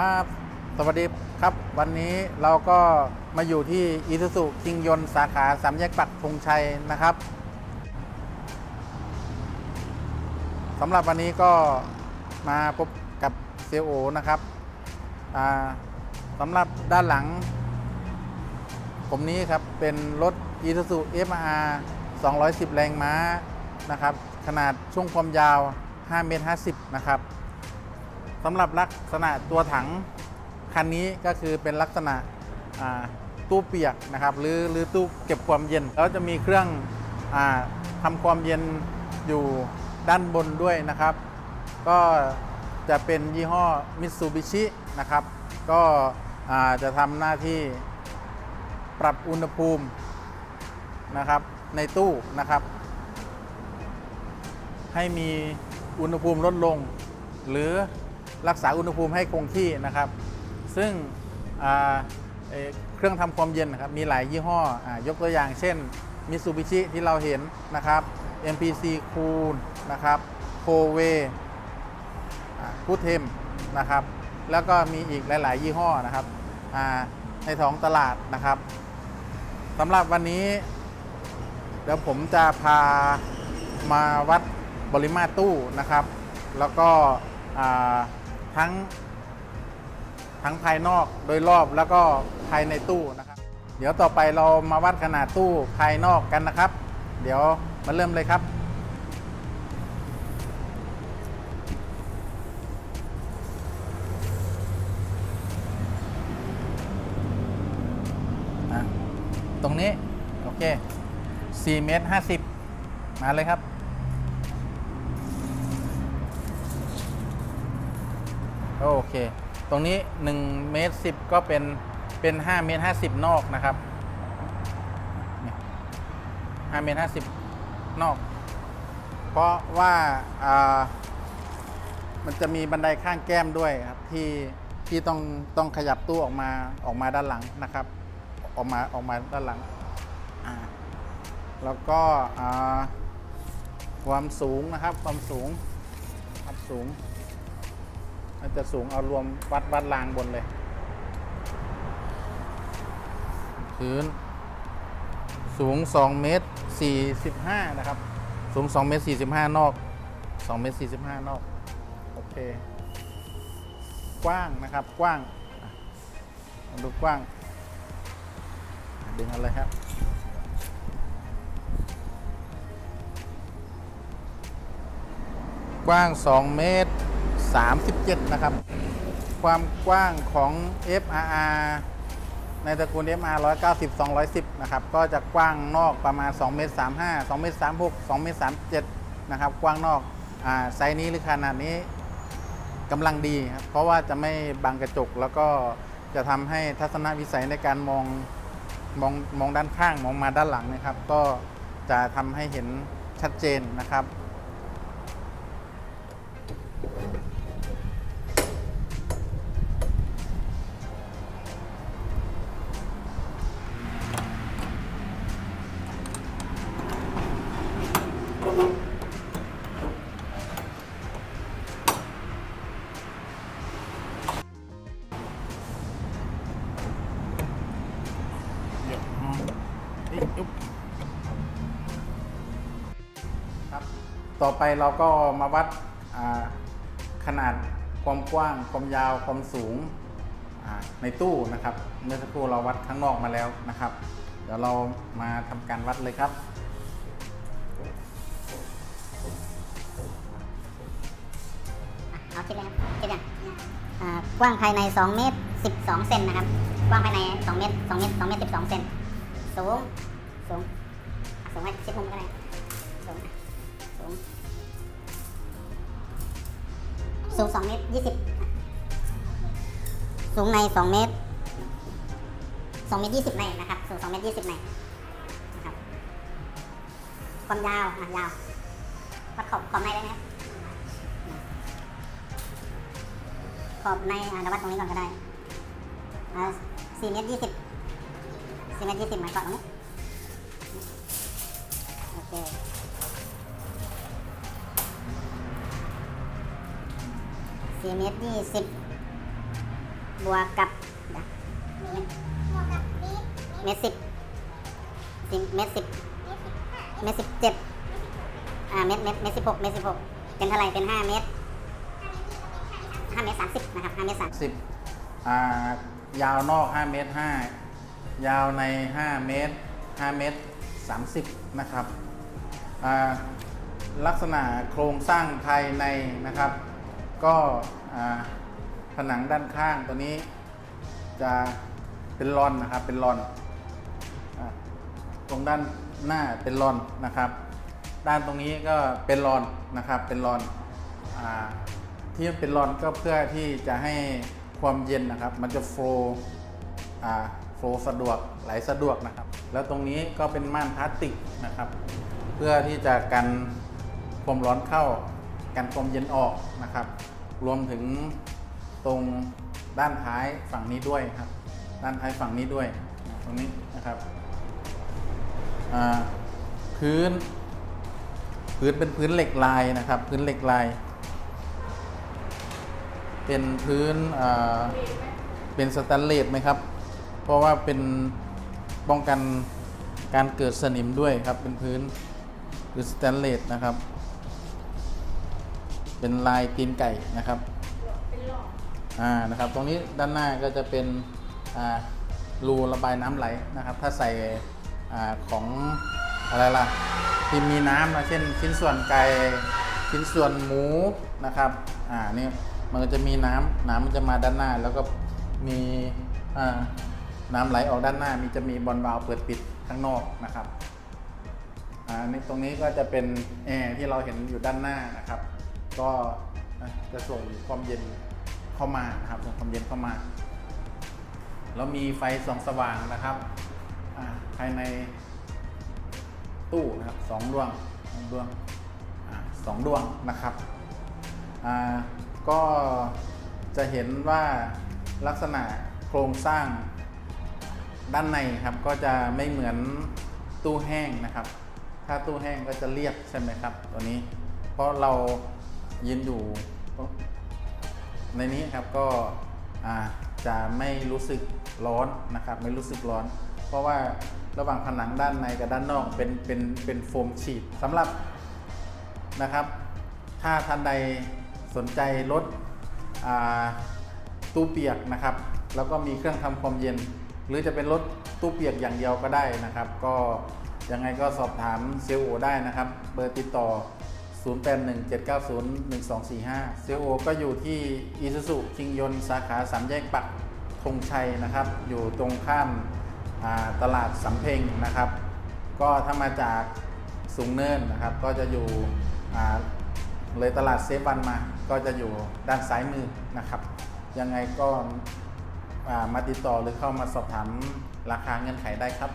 ครับ สวัสดีครับ วันนี้เราก็มาอยู่ที่อีซูซุคิงยนสาขาสามแยกปักธงชัยนะครับสำหรับวันนี้ก็มาพบกับเซโอนะครับสำหรับด้านหลัง ผมนี้ครับเป็นรถ Isuzu FR 210 แรงม้านะครับ ขนาดช่วงความยาว 5 เมตร 50 นะครับ สำหรับลักษณะตัวถังคันนี้ก็คือเป็นลักษณะตู้เปียกนะครับหรือหรือตู้เก็บความเย็น แล้วจะมีเครื่องอทำความเย็นอยู่ด้านบนด้วยนะครับ ก็จะเป็นยี่ห้อมิตซูบิชินะครับ ก็จะทำหน้าที่ปรับอุณหภูมินะครับในตู้นะครับ ให้มีอุณหภูมิลดลง หรือ รักษาอุณหภูมิให้คงที่นะครับ ซึ่งเเครื่องทำความเย็นนะครับมีหลายยี่ห้ออยกตัวอย่างเช่นมิ t ซูบิชิที่เราเห็นนะครับ MPC Cool นะครับโคเวพูเทมนะครับ แล้วก็มีอีกหลาย ๆ ยี่ห้อนะครับในท้องตลาดนะครับสำหรับวันนี้ เดี๋ยวผมจะพามาวัดปริมาตรตู้นะครับ แล้วก็ ทั้งทั้งภายนอกโดยรอบแล้วก็ภายในตู้นะครับ เดี๋ยวต่อไปเรามาวัดขนาดตู้ภายนอกกันนะครับ เดี๋ยวมาเริ่มเลยครับ ตรงนี้ โอเค4เมตร50 มาเลยครับ โอเค ตรงนี้1เมตร10 ก็เป็นเป็น5เมตร50 นอกนะครับ5เมตร50 นอก เพราะว่าามันจะมีบันไดข้างแก้มด้วยครับที่ที่ต้องต้องขยับตู้ออกมาออกมาด้านหลังนะครับ ออกมาออกมาด้านหลัง แล้วก็ความสูงนะครับความสูงความสูง มันจะสูงเอารวมวัดวัดรางบนเลย พื้น สูง 2 เมตร 45 นะครับ สูง 2 เมตร 45 นอก 2 เมตร 45 นอก โอเค กว้างนะครับ กว้าง ดูกว้าง ดึงอะไรครับกว้าง 2 เมตร 37 นะครับ ความกว้างของ FRR ในตระกูล FR 190 210 นะครับ ก็จะกว้างนอกประมาณ2เมตร35 2เมตร36 2เมตร37 นะครับ กว้างนอกอไซส์นี้หรือขนาดนี้กำลังดีครับ เพราะว่าจะไม่บังกระจกแล้วก็จะทำให้ทัศนวิสัยในการมองมองมองด้านข้างมองมาด้านหลังนะครับ ก็จะทำให้เห็นชัดเจนนะครับ ต่อไปเราก็มาวัดขนาดความกว้าง ความยาว ความสูงในตู้นะครับ เมื่อสักครู่เราวัดข้างนอกมาแล้วนะครับ เดี๋ยวเรามาทำการวัดเลยครับ กว้างภายใน 2 เมตร 12 เซนนะครับ กว้างภายใน 2 เมตร 2 เมตร 2 เมตร 12 เซน สูง สูง สูงไว้ชิดมุมก็ได้สูง สูง สูง 2 เมตร 20 สูงใน 2 เมตร 2 เมตร 20 ในนะครับ สูง 2 เมตร 20 ในนะครับ ความยาวอะยาววัดขอบขอบในได้ไหมครับ ขอบในอาเดี๋ยววัดตรงนี้ก่อนก็ได้สี่เมตรยี่สิบสี่เมตรยี่สิบหมายก่อนตรงนี้โอเคสี่เมตรยี่สิบบวกกับเมตรสิบสิบเมตรสิบเมตรสิบเจ็ดอ่าเมตรเมตรเมตรสิบหกเมตรสิบหกเป็นเท่าไหร่เป็นห้าเมตร ห้าเมตรสามสิบนะครับห้าเมตรสาม10อ่ายาวนอก 5 เมตร 5 ยาวใน 5 เมตร 5 เมตร 30 นะครับอ่าลักษณะโครงสร้างภายในนะครับ ก็อ่าผนังด้านข้างตัวนี้จะเป็นรอนนะครับเป็นรอนอตรงด้านหน้าเป็นรอนนะครับ ด้านตรงนี้ก็เป็นรอนนะครับเป็นรอนอา ที่มันเป็นรอนก็เพื่อที่จะให้ความเย็นนะครับ มันจะโฟล์โฟล์สะดวกไหลสะดวกนะครับ แล้วตรงนี้ก็เป็นม่านพลาสติกนะครับ เพื่อที่จะกันความร้อนเข้า กันความเย็นออกนะครับ รวมถึงตรงด้านท้ายฝั่งนี้ด้วยครับ ด้านท้ายฝั่งนี้ด้วย ตรงนี้นะครับพื้น พื้นเป็นพื้นเหล็กลายนะครับ พื้นเหล็กลาย เป็นพื้นเป็นสแตนเลสไหมครับ เพราะว่าเป็นป้องกันการเกิดสนิมด้วยครับ เป็นพื้นคือสแตนเลสนะครับ เป็นลายตีนไก่นะครับอ่านะครับ ตรงนี้ด้านหน้าก็จะเป็นอ่ารูระบายน้ำไหลนะครับ ถ้าใส่อของอะไรล่ะที่มีน้ำนะเช่นชิ้นส่วนไก่ชิ้นส่วนหมูนะครับ อ่านี่ มันก็จะมีน้ำน้ำมันจะมาด้านหน้า แล้วก็มีน้ำไหลออกด้านหน้า มีจะมีบอลวาล์วเปิดปิดข้างนอกนะครับอ่านี่ตรงนี้ก็จะเป็นแอร์ที่เราเห็นอยู่ด้านหน้านะครับ ก็จะส่งความเย็นเข้ามานะครับส่งความเย็นเข้ามา แล้วมีไฟส่องสว่างนะครับภายในตู้นะครับสองดวงดวงสองดวงนะครับ ก็จะเห็นว่าลักษณะโครงสร้างด้านในครับก็จะไม่เหมือนตู้แห้งนะครับ ถ้าตู้แห้งก็จะเรียบใช่ไหมครับ ตัวนี้ เพราะเรายืนอยู่ ในนี้ครับก็จะไม่รู้สึกร้อนนะครับ ไม่รู้สึกร้อน เพราะว่าระหว่างผนังด้านในกับด้านนอกเป็นเป็นเป็นโฟมฉีดสำหรับนะครับ ถ้าท่านใด สนใจรถตู้เปียกนะครับ แล้วก็มีเครื่องทำความเย็น หรือจะเป็นรถตู้เปียกอย่างเดียวก็ได้นะครับ ก็ยังไงก็สอบถามเซลโอได้นะครับ เบอร์ติดต่อ 0817901245 เซลโอก็อยู่ที่อีซูซูคิงยนสาขาสามแยกปักธงชัยนะครับ อยู่ตรงข้ามาตลาดสำเพ็งนะครับ ก็ถ้ามาจากสูงเนินนะครับ ก็จะอยู่เลยตลาดเซฟวันมา ก็จะอยู่ด้านซ้ายมือนะครับ ยังไงก็มาติดต่อหรือเข้ามาสอบถามราคาเงื่อนไขได้ครับ